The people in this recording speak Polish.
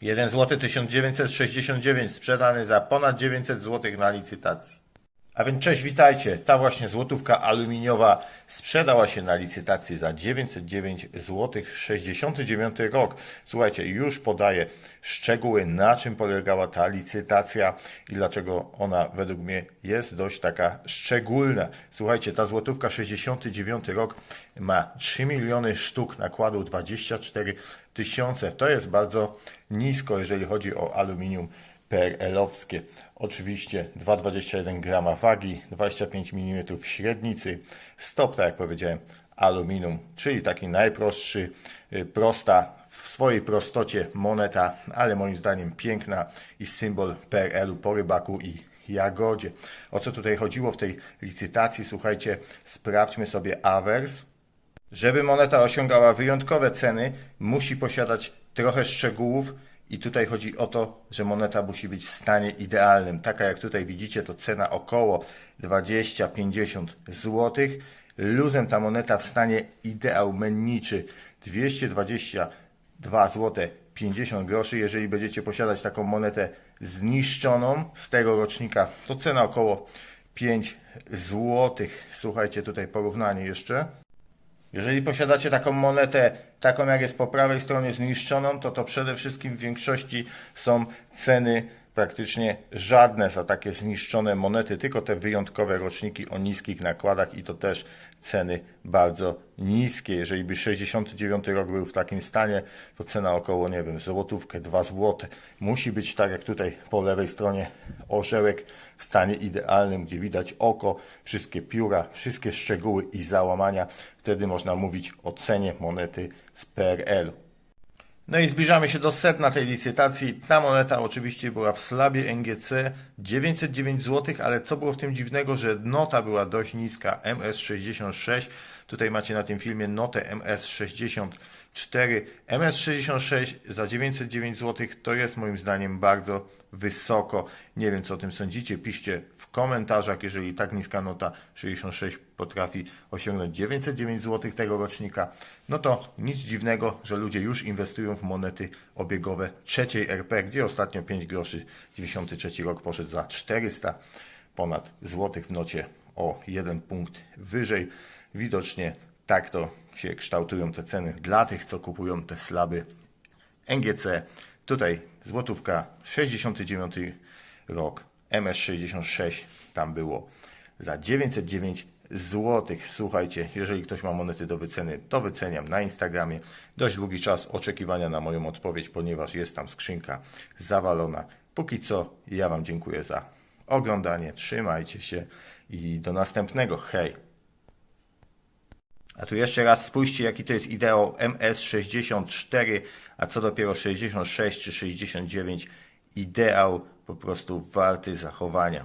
1 zł 1969 sprzedany za ponad 900 zł na licytacji. A więc cześć, witajcie. Ta właśnie złotówka aluminiowa sprzedała się na licytacji za 909 zł 69 rok. Słuchajcie, już podaję szczegóły, na czym polegała ta licytacja i dlaczego ona według mnie jest dość taka szczególna. Słuchajcie, ta złotówka 69 rok ma 3 miliony sztuk nakładu 24 tysiące. To jest bardzo nisko, jeżeli chodzi o aluminium PRL-owskie. Oczywiście 2,21 grama wagi, 25 mm średnicy, stop, tak jak powiedziałem, aluminium, czyli taki najprostszy, y, prosta, w swojej prostocie moneta, ale moim zdaniem piękna i symbol PRL-u po rybaku i jagodzie. O co tutaj chodziło w tej licytacji? Słuchajcie, sprawdźmy sobie awers. Żeby moneta osiągała wyjątkowe ceny, musi posiadać trochę szczegółów i tutaj chodzi o to, że moneta musi być w stanie idealnym. Taka jak tutaj widzicie, to cena około 20-50 zł. Luzem ta moneta w stanie ideał menniczy 222 zł 50 groszy. Jeżeli będziecie posiadać taką monetę zniszczoną z tego rocznika, to cena około 5 zł. Słuchajcie, tutaj porównanie jeszcze. Jeżeli posiadacie taką monetę, taką jak jest po prawej stronie zniszczoną, to to przede wszystkim w większości są ceny praktycznie żadne za takie zniszczone monety, tylko te wyjątkowe roczniki o niskich nakładach i to też ceny bardzo niskie. Jeżeli by 69 rok był w takim stanie, to cena około, nie wiem, złotówkę, 2 złote. Musi być tak jak tutaj po lewej stronie orzełek w stanie idealnym, gdzie widać oko, wszystkie pióra, wszystkie szczegóły i załamania. Wtedy można mówić o cenie monety z PRL. No i zbliżamy się do sedna tej licytacji. Ta moneta oczywiście była w slabie NGC 909 zł, ale co było w tym dziwnego, że nota była dość niska MS66. Tutaj macie na tym filmie notę MS64. MS66 za 909 zł to jest moim zdaniem bardzo wysoko. Nie wiem co o tym sądzicie. Piszcie w komentarzach, jeżeli tak niska nota 66 potrafi osiągnąć 909 zł tego rocznika, no to nic dziwnego, że ludzie już inwestują w monety obiegowe trzeciej RP, gdzie ostatnio 5 groszy 93 rok poszedł za 400 ponad złotych w nocie o jeden punkt wyżej. Widocznie tak to się kształtują te ceny dla tych, co kupują te slaby NGC. Tutaj złotówka 69 rok, MS66 tam było za 909 zł. Słuchajcie, jeżeli ktoś ma monety do wyceny, to wyceniam na Instagramie. Dość długi czas oczekiwania na moją odpowiedź, ponieważ jest tam skrzynka zawalona. Póki co ja Wam dziękuję za oglądanie. Trzymajcie się i do następnego. Hej! A tu jeszcze raz spójrzcie, jaki to jest ideał MS64, a co dopiero 66 czy 69. Ideał po prostu warty zachowania.